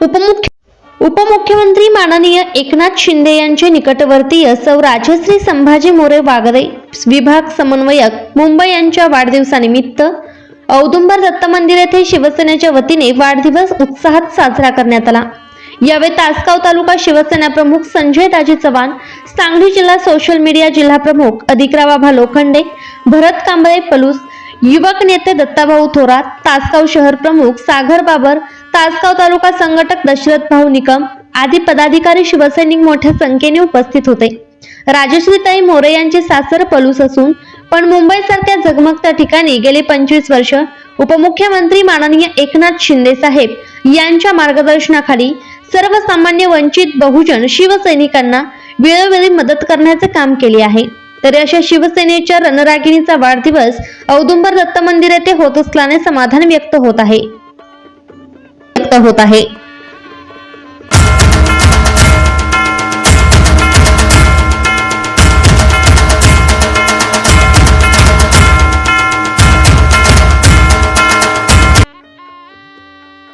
उपमुख्य उपमुख्यमंत्री माननीय एकनाथ शिंदे यांचे निकटवर्तीय सौ राजश्री संभाजी मोरे वागरे विभाग समन्वयक मुंबई यांच्या वाढदिवसानिमित्त औदुंबर दत्त मंदिर येथे शिवसेनेच्या वतीने वाढदिवस उत्साहात साजरा करण्यात आला. यावेळी तासगाव तालुका शिवसेना प्रमुख संजय दाजी चव्हाण सांगली जिल्हा सोशल मीडिया जिल्हा प्रमुख अधिकरावा भा लोखंडे भरत कांबळे पलूस युवक नेते दत्ताभाऊ थोरात तासगाव शहर प्रमुख सागर बाबर तासगाव तालुका संघटक दशरथ भाऊ निकम आदी पदाधिकारी शिवसैनिक मोठ्या संख्येने उपस्थित होते. राजश्रीताई मोरे यांचे सासर पलूस असून पण मुंबईसारख्या जगमगत्या ठिकाणी गेले पंचवीस वर्ष उपमुख्यमंत्री माननीय एकनाथ शिंदे साहेब यांच्या मार्गदर्शनाखाली सर्वसामान्य वंचित बहुजन शिवसैनिकांना वेळोवेळी मदत करण्याचे काम केले आहे. तर अशा शिवसेनेच्या रणरागिणीचा वाढदिवस औदुंबर दत्त मंदिर येथे होत असल्याने समाधान व्यक्त होत आहे. व्यक्त होत आहे.